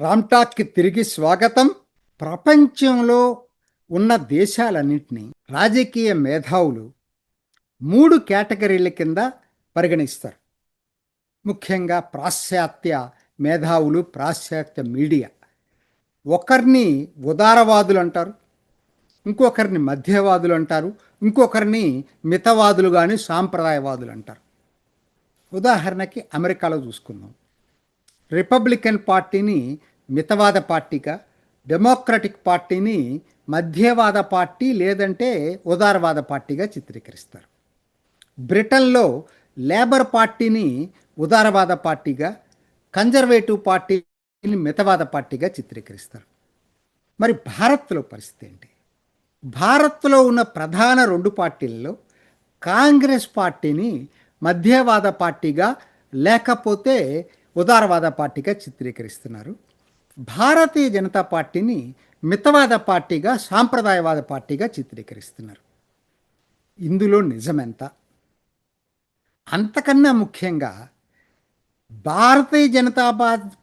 రామ్టాక్కి తిరిగి స్వాగతం. ప్రపంచంలో ఉన్న దేశాలన్నింటినీ రాజకీయ మేధావులు మూడు కేటగిరీల కింద పరిగణిస్తారు. ముఖ్యంగా పాశ్చాత్య మేధావులు పాశ్చాత్య మీడియా. ఒకరిని ఉదారవాదులు అంటారు ఇంకొకరిని మధ్యవాదులు అంటారు ఇంకొకరిని మితవాదులు కానీ సాంప్రదాయవాదులు అంటారు. ఉదాహరణకి అమెరికాలో చూసుకుందాం. రిపబ్లికన్ పార్టీని మితవాద పార్టీగా డెమోక్రటిక్ పార్టీని మధ్యవాద పార్టీ లేదంటే ఉదారవాద పార్టీగా చిత్రీకరిస్తారు. బ్రిటన్లో లేబర్ పార్టీని ఉదారవాద పార్టీగా కన్జర్వేటివ్ పార్టీని మితవాద పార్టీగా చిత్రీకరిస్తారు. మరి భారత్లో పరిస్థితి ఏంటి? భారత్లో ఉన్న ప్రధాన రెండు పార్టీల్లో కాంగ్రెస్ పార్టీని మధ్యవాద పార్టీగా లేకపోతే ఉదారవాద పార్టీగా చిత్రీకరిస్తున్నారు. భారతీయ జనతా పార్టీని మితవాద పార్టీగా సాంప్రదాయవాద పార్టీగా చిత్రీకరిస్తున్నారు. ఇందులో నిజమెంత? అంతకన్నా ముఖ్యంగా భారతీయ జనతా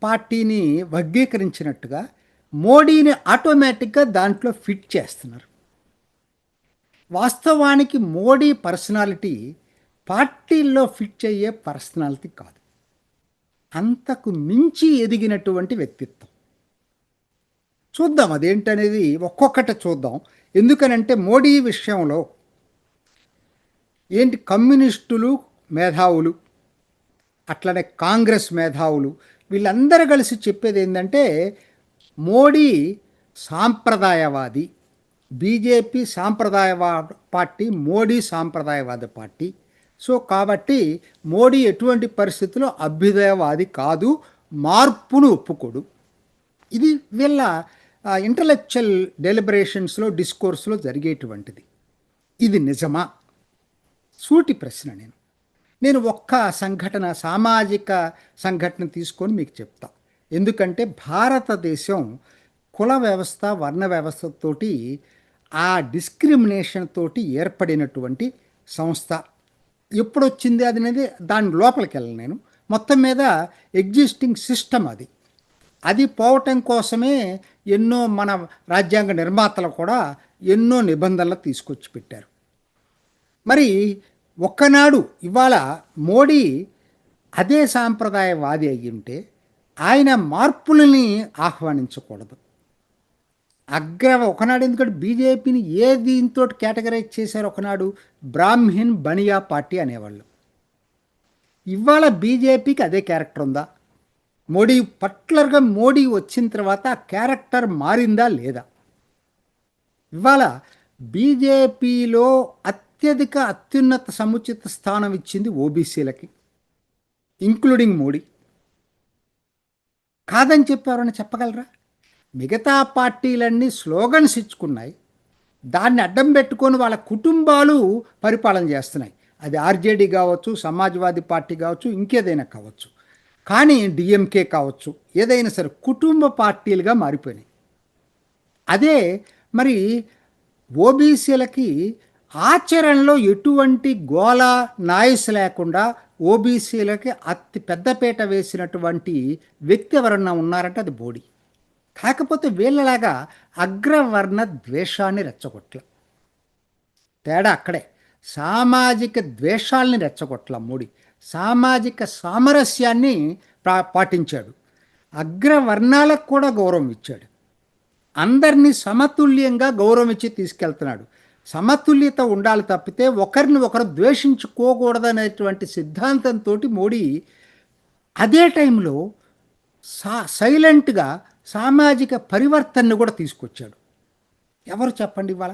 పార్టీని వర్గీకరించినట్టుగా మోడీని ఆటోమేటిక్గా దాంట్లో ఫిట్ చేస్తున్నారు. వాస్తవానికి మోడీ పర్సనాలిటీ పార్టీల్లో ఫిట్ అయ్యే పర్సనాలిటీ కాదు. అంతకు మించి ఎదిగినటువంటి వ్యక్తిత్వం. చూద్దాం అదేంటనేది ఒక్కొక్కటి చూద్దాం. ఎందుకనంటే మోడీ విషయంలో ఏంటి కమ్యూనిస్టులు మేధావులు అట్లనే కాంగ్రెస్ మేధావులు వీళ్ళందరూ కలిసి చెప్పేది ఏంటంటే మోడీ సాంప్రదాయవాది బీజేపీ సాంప్రదాయవా పార్టీ మోడీ సాంప్రదాయవాద పార్టీ. సో కాబట్టి మోడీ ఎటువంటి పరిస్థితుల్లో అభ్యుదయవాది కాదు మార్పును ఒప్పుకోడు. ఇది వీళ్ళ ఇంటలెక్చువల్ డెలిబరేషన్స్లో డిస్కోర్స్లో జరిగేటువంటిది. ఇది నిజమా? సూటి ప్రశ్న నేను. నేను ఒక్క సంఘటన సామాజిక సంఘటన తీసుకొని మీకు చెప్తా. ఎందుకంటే భారతదేశం కుల వ్యవస్థ వర్ణ వ్యవస్థతోటి ఆ డిస్క్రిమినేషన్ తోటి ఏర్పడినటువంటి సంస్థ. ఎప్పుడొచ్చింది అది అనేది దాని లోపలికి వెళ్ళను నేను. మొత్తం మీద ఎగ్జిస్టింగ్ సిస్టమ్ అది. అది పోవటం కోసమే ఎన్నో మన రాజ్యాంగ నిర్మాతలు కూడా ఎన్నో నిబంధనలు తీసుకొచ్చి పెట్టారు. మరి ఒక్కనాడు ఇవాళ మోడీ అదే సాంప్రదాయవాది అయ్యి ఉంటే ఆయన మార్పులని ఆహ్వానించకూడదు. అగ్ర ఒకనాడు ఎందుకంటే బీజేపీని ఏ దీంతో కేటగరైజ్ చేశారు ఒకనాడు? బ్రాహ్మిన్ బనియా పార్టీ అనేవాళ్ళు. ఇవాళ బీజేపీకి అదే క్యారెక్టర్ ఉందా? మోడీ పర్టికులర్గా మోడీ వచ్చిన తర్వాత ఆ క్యారెక్టర్ మారిందా లేదా? ఇవాళ బీజేపీలో అత్యధిక అత్యున్నత సముచిత స్థానం ఇచ్చింది ఓబీసీలకి ఇంక్లూడింగ్ మోడీ. కాదని చెప్పారని చెప్పగలరా? మిగతా పార్టీలన్నీ స్లోగన్స్ ఇచ్చుకున్నాయి. దాన్ని అడ్డం పెట్టుకొని వాళ్ళ కుటుంబాలు పరిపాలన చేస్తున్నాయి. అది ఆర్జేడీ కావచ్చు సమాజ్వాదీ పార్టీ కావచ్చు ఇంకేదైనా కావచ్చు. కానీ డిఎంకే కావచ్చు. ఏదైనా సరే కుటుంబ పార్టీలుగా మారిపోయినాయి. అదే మరి ఓబీసీలకి ఆచరణలో ఎటువంటి గోల నాయస్ లేకుండా ఓబీసీలకి అతి పెద్దపేట వేసినటువంటి వ్యక్తి ఎవరన్నా ఉన్నారంటే అది బోడీ. కాకపోతే వీళ్ళలాగా అగ్రవర్ణ ద్వేషాన్ని రెచ్చగొట్ల. తేడా అక్కడే. సామాజిక ద్వేషాల్ని రెచ్చగొట్ల మోడీ. సామాజిక సామరస్యాన్ని పా పాటించాడు. అగ్రవర్ణాలకు కూడా గౌరవం ఇచ్చాడు. అందరినీ సమతుల్యంగా గౌరవం ఇచ్చి తీసుకెళ్తున్నాడు. సమతుల్యత ఉండాలి తప్పితే ఒకరిని ఒకరు ద్వేషించుకోకూడదనేటువంటి సిద్ధాంతంతో మోడీ అదే టైంలో సా సైలెంట్గా సామాజిక పరివర్తనను కూడా తీసుకొచ్చాడు. ఎవరు చెప్పండి ఇవాళ?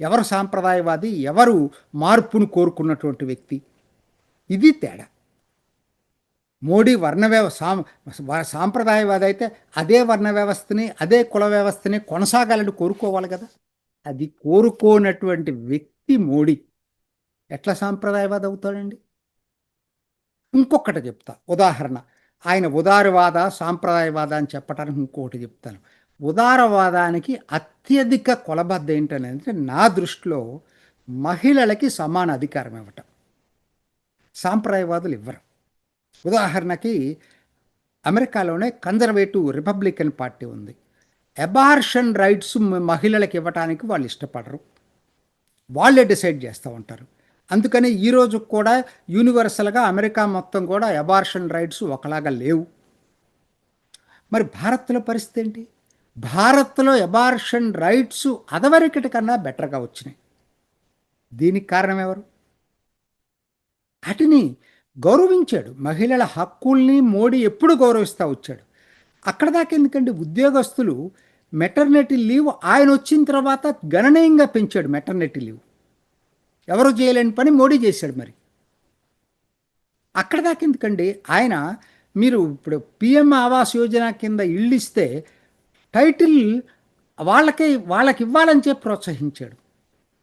ఎవరు సాంప్రదాయవాది? ఎవరు మార్పును కోరుకున్నటువంటి వ్యక్తి? ఇది తేడా. మోడీ వర్ణ వ్యవ సాం సాంప్రదాయవాద అయితే అదే వర్ణ వ్యవస్థని అదే కుల వ్యవస్థని కొనసాగాలని కోరుకోవాలి కదా. అది కోరుకోనటువంటి వ్యక్తి మోడీ. ఎట్లా సాంప్రదాయవాద అవుతాడండి? ఇంకొకటి చెప్తా. ఉదాహరణ. ఆయన ఉదారవాద సాంప్రదాయవాద అని చెప్పడానికి ఇంకొకటి చెప్తాను. ఉదారవాదానికి అత్యధిక కొలబద్ద ఏంటనేది నా దృష్టిలో మహిళలకి సమాన అధికారం ఇవ్వటం. సాంప్రదాయవాదులు ఇవ్వరు. ఉదాహరణకి అమెరికాలోనే కన్జర్వేటివ్ రిపబ్లికన్ పార్టీ ఉంది. అబార్షన్ రైట్స్ మహిళలకు ఇవ్వటానికి వాళ్ళు ఇష్టపడరు. వాళ్ళే డిసైడ్ చేస్తూ ఉంటారు. అందుకని ఈరోజు కూడా యూనివర్సల్గా అమెరికా మొత్తం కూడా అబార్షన్ రైట్స్ ఒకలాగా లేవు. మరి భారత్లో పరిస్థితి ఏంటి? భారత్లో అబార్షన్ రైట్స్ అదవరికటి కన్నా బెటర్గా వచ్చినాయి. దీనికి కారణం ఎవరు? వాటిని గౌరవించాడు. మహిళల హక్కుల్ని మోడీ ఎప్పుడు గౌరవిస్తూ వచ్చాడు. అక్కడ దాకా ఎందుకంటే ఉద్యోగస్తులు మెటర్నిటీ లీవ్ ఆయన వచ్చిన తర్వాత గణనీయంగా పెంచాడు మెటర్నిటీ లీవ్. ఎవరు చేయలేని పని మోడీ చేశాడు మరి. అక్కడ దాకా ఎందుకండి ఆయన మీరు ఇప్పుడు పిఎం ఆవాస్ యోజన కింద ఇళ్ళు ఇస్తే టైటిల్ వాళ్ళకే వాళ్ళకి ఇవ్వాలని చెప్పి ప్రోత్సహించాడు.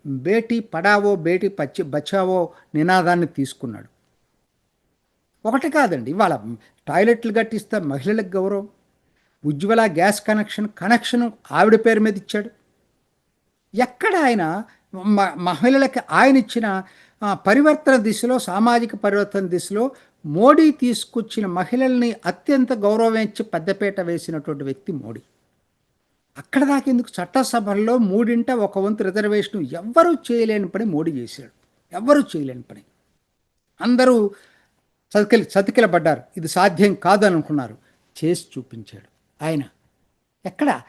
బేటీ పడావో బేటీ పచ్చి బచావో నినాదాన్ని తీసుకున్నాడు. ఒకటి కాదండి ఇవాళ టాయిలెట్లు కట్టిస్తే మహిళలకు గౌరవం ఉజ్వల గ్యాస్ కనెక్షన్ కనెక్షన్ ఆవిడ పేరు మీద ఇచ్చాడు. ఎక్కడ ఆయన మ- మహిళలకి ఆయన ఇచ్చిన పరివర్తన దిశలో సామాజిక పరివర్తన దిశలో మోడీ తీసుకొచ్చిన మహిళల్ని అత్యంత గౌరవం ఇచ్చి వేసినటువంటి వ్యక్తి మోడీ. అక్కడ దాకా ఎందుకు? చట్టసభల్లో మూడింట ఒక వంతు రిజర్వేషన్ ఎవ్వరూ చేయలేని పని మోడీ చేశాడు. ఎవ్వరూ చేయలేని పని. అందరూ చతికిల చతికిలబడ్డారు. ఇది సాధ్యం కాదనుకున్నారు. చేసి చూపించాడు. ఆయన ఎక్కడ?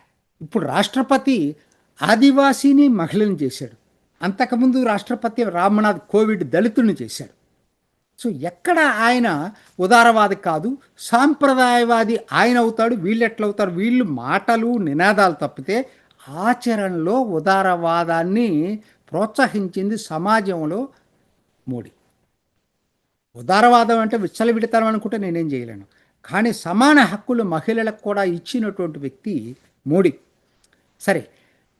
ఇప్పుడు రాష్ట్రపతి ఆదివాసీని మహిళని చేశాడు. అంతకుముందు రాష్ట్రపతి రామ్నాథ్ కోవిడ్ దళితుల్ని చేశాడు. సో ఎక్కడ ఆయన ఉదారవాది కాదు సాంప్రదాయవాది ఆయన అవుతాడు వీళ్ళు ఎట్లవుతారు వీళ్ళు మాటలు నినాదాలు తప్పితే ఆచరణలో ఉదారవాదాన్ని ప్రోత్సహించింది సమాజంలో మోడీ. ఉదారవాదం అంటే విచ్చలవిడతాం అనుకుంటే నేనేం చేయలేను. కానీ సమాన హక్కులు మహిళలకు కూడా ఇచ్చినటువంటి వ్యక్తి మోడీ. సరే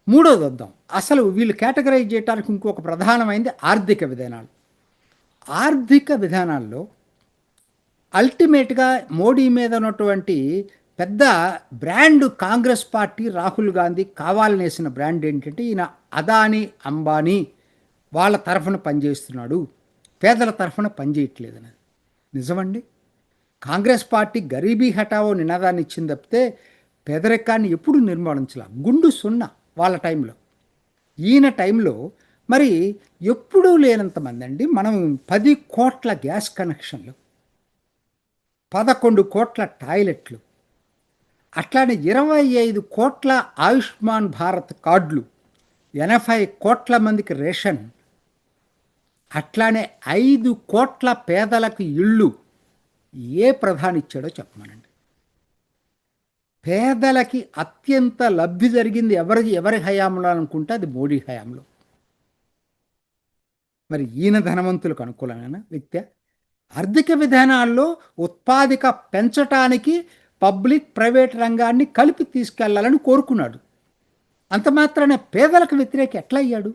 మూడోది వద్దాం. అసలు వీళ్ళు కేటగరైజ్ చేయడానికి ఇంకొక ప్రధానమైంది ఆర్థిక విధానాలు. ఆర్థిక విధానాల్లో అల్టిమేట్గా మోడీ మీద ఉన్నటువంటి పెద్ద brand Congress party Rahul Gandhi కావాలనేసిన brand ఏంటంటే ఈయన అదానీ అంబానీ వాళ్ళ తరఫున పనిచేస్తున్నాడు. పేదల తరఫున పనిచేయట్లేదని నిజమండి? కాంగ్రెస్ పార్టీ గరీబీ హఠావో నినాదాన్ని ఇచ్చింది తప్పితే పేదరికాన్ని ఎప్పుడు నిర్మూలించలే. గుండు సున్నా వాళ్ళ టైంలో. ఈయన టైంలో మరి ఎప్పుడూ లేనంతమంది అండి మనం పది కోట్ల గ్యాస్ కనెక్షన్లు పదకొండు కోట్ల టాయిలెట్లు అట్లానే ఇరవై ఐదు కోట్ల ఆయుష్మాన్ భారత్ కార్డులు ఎనభై కోట్ల మందికి రేషన్ అట్లానే ఐదు కోట్ల పేదలకు ఇళ్ళు ఏ ప్రధాని ఇచ్చాడో చెప్పమనండి. పేదలకి అత్యంత లబ్ధి జరిగింది ఎవరి ఎవరి హయాంలో అనుకుంటే అది మోడీ హయాంలో. మరి ఈయన ధనవంతులకు అనుకూలమైన? వ్యక్తి ఆర్థిక విధానాల్లో ఉత్పాదిక పెంచటానికి పబ్లిక్ ప్రైవేట్ రంగాన్ని కలిపి తీసుకెళ్ళాలని కోరుకున్నాడు. అంత మాత్రానే పేదలకు వ్యతిరేక ఎట్లా అయ్యాడు?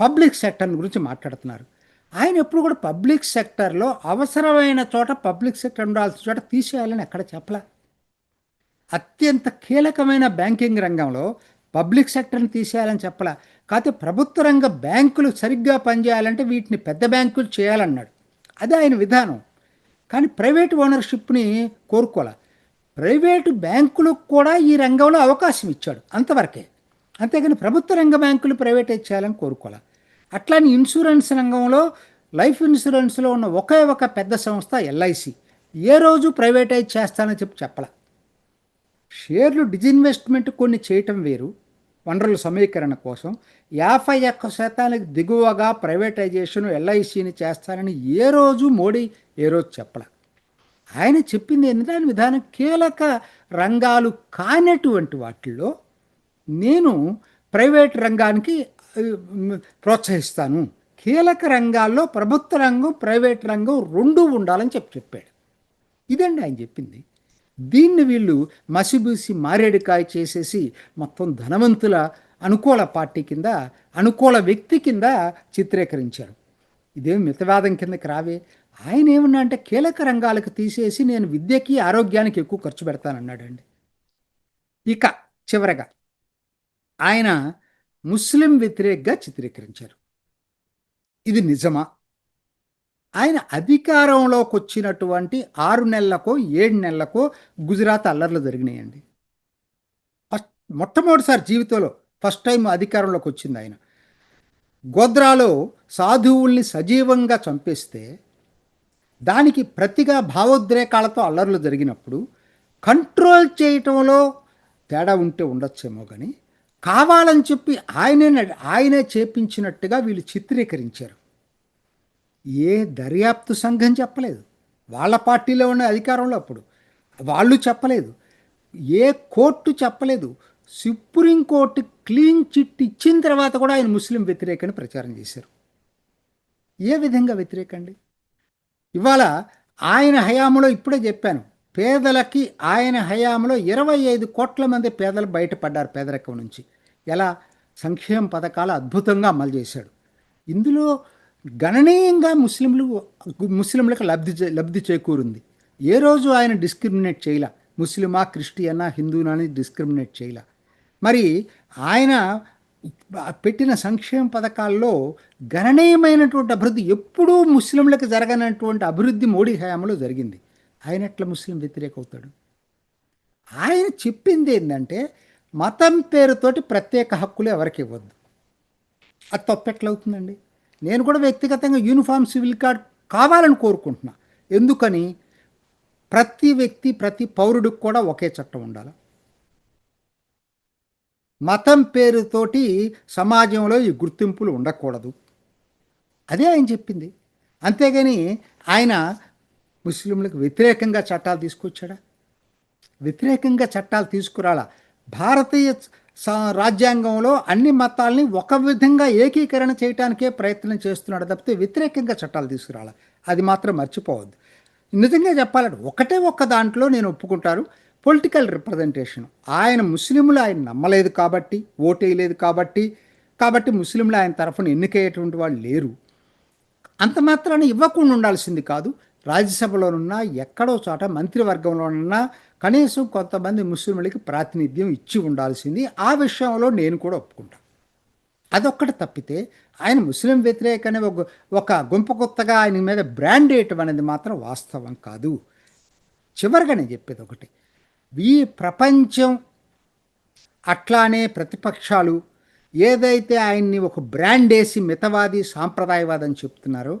పబ్లిక్ సెక్టర్ గురించి మాట్లాడుతున్నారు. ఆయన ఎప్పుడు కూడా పబ్లిక్ సెక్టర్లో అవసరమైన చోట పబ్లిక్ సెక్టర్ ఉండాల్సిన చోట తీసేయాలని ఎక్కడ చెప్పలే? అత్యంత కీలకమైన బ్యాంకింగ్ రంగంలో పబ్లిక్ సెక్టర్ని తీసేయాలని చెప్పలే? కాకపోతే ప్రభుత్వ రంగ బ్యాంకులు సరిగ్గా పనిచేయాలంటే వీటిని పెద్ద బ్యాంకులు చేయాలన్నాడు. అదే ఆయన విధానం. కానీ ప్రైవేట్ ఓనర్షిప్ని కోరుకోలే ప్రైవేటు బ్యాంకులకు కూడా ఈ రంగంలో అవకాశం ఇచ్చాడు అంతవరకే. అంతేగాని ప్రభుత్వ రంగ బ్యాంకులు ప్రైవేటైజ్ చేయాలని కోరుకోలే అట్లానే ఇన్సూరెన్స్ రంగంలో లైఫ్ ఇన్సూరెన్స్లో ఉన్న ఒకే ఒక పెద్ద సంస్థ ఎల్ఐసి. ఏ రోజు ప్రైవేటైజ్ చేస్తానని చెప్పి చెప్పాల? షేర్లు డిజిన్వెస్ట్మెంట్ కొన్ని చేయటం వేరు. వనరుల సమీకరణ కోసం యాభై ఒక్క శాతానికి దిగువగా ప్రైవేటైజేషన్ ఎల్ఐసిని చేస్తానని ఏ రోజు మోడీ ఏ రోజు చెప్పలే. ఆయన చెప్పింది ఏంటంటే విధానం కీలక రంగాలు కానటువంటి వాటిల్లో నేను ప్రైవేట్ రంగానికి ప్రోత్సహిస్తాను. కీలక రంగాల్లో ప్రభుత్వ రంగం ప్రైవేట్ రంగం రెండూ ఉండాలని చెప్పి చెప్పాడు. ఇదండి ఆయన చెప్పింది. దీన్ని వీళ్ళు మసిబూసి మారేడుకాయ చేసేసి మొత్తం ధనవంతుల అనుకూల పార్టీ కింద అనుకూల వ్యక్తి కింద చిత్రీకరించారు. ఇదేం మితవాదం కిందకి రావే. ఆయన ఏమన్నా అంటే కీలక రంగాలకు తీసేసి నేను విద్యకి ఆరోగ్యానికి ఎక్కువ ఖర్చు పెడతానన్నాడండి. ఇక చివరగా ఆయన ముస్లిం వ్యతిరేకగా చిత్రీకరించారు. ఇది నిజమా? ఆయన అధికారంలోకి వచ్చినటువంటి ఆరు నెలలకో ఏడు నెలలకో గుజరాత్ అల్లర్లు జరిగినాయండి. ఫస్ట్ మొట్టమొదటిసారి జీవితంలో ఫస్ట్ టైం అధికారంలోకి వచ్చింది ఆయన. గోద్రాలో సాధువుల్ని సజీవంగా చంపేస్తే దానికి ప్రతిగా భావోద్రేకాలతో అల్లర్లు జరిగినప్పుడు కంట్రోల్ చేయటంలో తేడా ఉంటే ఉండొచ్చేమో కానీ కావాలని చెప్పి ఆయనే ఆయనే చేపించినట్టుగా వీళ్ళు చిత్రీకరించారు. ఏ దర్యాప్తు సంఘం చెప్పలేదు. వాళ్ళ పార్టీలో ఉన్న అధికారంలో అప్పుడు. వాళ్ళు చెప్పలేదు. ఏ కోర్టు చెప్పలేదు. సుప్రీంకోర్టు క్లీన్ చిట్ ఇచ్చిన తర్వాత కూడా ఆయన ముస్లిం వ్యతిరేకని ప్రచారం చేశారు. ఏ విధంగా వ్యతిరేకండి ఇవాళ ఆయన హయాంలో ఇప్పుడే చెప్పాను. పేదలకి ఆయన హయాంలో ఇరవై ఐదు కోట్ల మంది పేదలు బయటపడ్డారు పేదరికం నుంచి. ఎలా? సంక్షేమ పథకాలు అద్భుతంగా అమలు చేశాడు. ఇందులో గణనీయంగా ముస్లింలు ముస్లింలకు లబ్ధి చే- లబ్ధి చేకూరింది. ఏ రోజు ఆయన డిస్క్రిమినేట్ చేయలే? ముస్లిమా క్రిస్టియనా హిందూనా అని డిస్క్రిమినేట్ చేయలే? మరి ఆయన పెట్టిన సంక్షేమ పథకాల్లో గణనీయమైనటువంటి అభివృద్ధి ఎప్పుడూ ముస్లింలకు జరగనటువంటి అభివృద్ధి మోడీ హయాంలో జరిగింది. ఆయన ఎట్లా ముస్లిం వ్యతిరేక అవుతాడు ఆయన చెప్పింది ఏంటంటే మతం పేరుతోటి ప్రత్యేక హక్కులు ఎవరికి ఇవ్వద్దు. అది తప్పెట్లవుతుందండి నేను కూడా వ్యక్తిగతంగా యూనిఫామ్ సివిల్ కార్డ్ కావాలని కోరుకుంటున్నా. ఎందుకని? ప్రతి వ్యక్తి ప్రతి పౌరుడికి కూడా ఒకే చట్టం ఉండాలి. మతం పేరుతోటి సమాజంలో ఈ గుర్తింపులు ఉండకూడదు. అదే ఆయన చెప్పింది. అంతేగాని ఆయన ముస్లింలకు వ్యతిరేకంగా చట్టాలు తీసుకొచ్చాడా? వ్యతిరేకంగా చట్టాలు తీసుకురాలా? భారతీయ రాజ్యాంగంలో అన్ని మతాల్ని ఒక విధంగా ఏకీకరణ చేయడానికే ప్రయత్నం చేస్తున్నాడు తప్పితే వ్యతిరేకంగా చట్టాలు తీసుకురావాలి అది మాత్రం మర్చిపోవద్దు. నిజంగా చెప్పాలంటే ఒకటే ఒక్క దాంట్లో నేను ఒప్పుకుంటారు పొలిటికల్ రిప్రజెంటేషన్. ఆయన ముస్లింలు ఆయన నమ్మలేదు కాబట్టి ఓటేయలేదు కాబట్టి కాబట్టి ముస్లింలు ఆయన తరఫున ఎన్నికయ్యేటువంటి వాళ్ళు లేరు. అంత మాత్రాన ఇవ్వకుండా ఉండాల్సింది కాదు. రాజ్యసభలోనున్నా ఎక్కడో చోట మంత్రివర్గంలోనున్నా కనీసం కొంతమంది ముస్లింలకి ప్రాతినిధ్యం ఇచ్చి ఉండాల్సింది. ఆ విషయంలో నేను కూడా ఒప్పుకుంటాను అదొక్కటి తప్పితే ఆయన ముస్లిం వ్యతిరేకనే ఒక ఒక గుంపు కొత్తగా ఆయన మీద బ్రాండ్ వేయటం అనేది మాత్రం వాస్తవం కాదు. చివరిగా నేను చెప్పేది ఒకటి. ఈ ప్రపంచం అట్లానే ప్రతిపక్షాలు ఏదైతే ఆయన్ని ఒక బ్రాండ్ వేసి మితవాది సాంప్రదాయవాది అని చెప్తున్నారో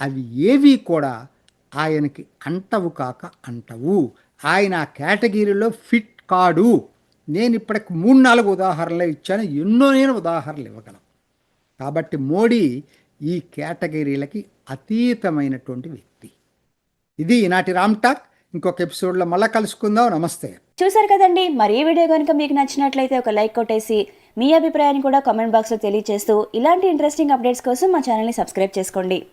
అవి ఏవి కూడా ఆయనకి అంటవు కాక అంటవు. ఆయన ఆ కేటగిరీలో ఫిట్ కాడు. నేను ఇప్పటికి మూడు నాలుగు ఉదాహరణలు ఇచ్చాను. ఎన్నో నేను ఉదాహరణలు ఇవ్వగలను. కాబట్టి మోడీ ఈ కేటగిరీలకి అతీతమైనటువంటి వ్యక్తి. ఇది ఈనాటి రామ్ టాక్. ఇంకొక ఎపిసోడ్లో మళ్ళీ కలుసుకుందాం. నమస్తే. చూసారు కదండి. మరి ఈ వీడియో కనుక మీకు నచ్చినట్లయితే ఒక లైక్ కొట్టేసి మీ అభిప్రాయాన్ని కూడా కామెంట్ బాక్స్లో తెలియజేస్తూ ఇలాంటి ఇంట్రెస్టింగ్ అప్డేట్స్ కోసం మా ఛానల్ని సబ్స్క్రైబ్ చేసుకోండి.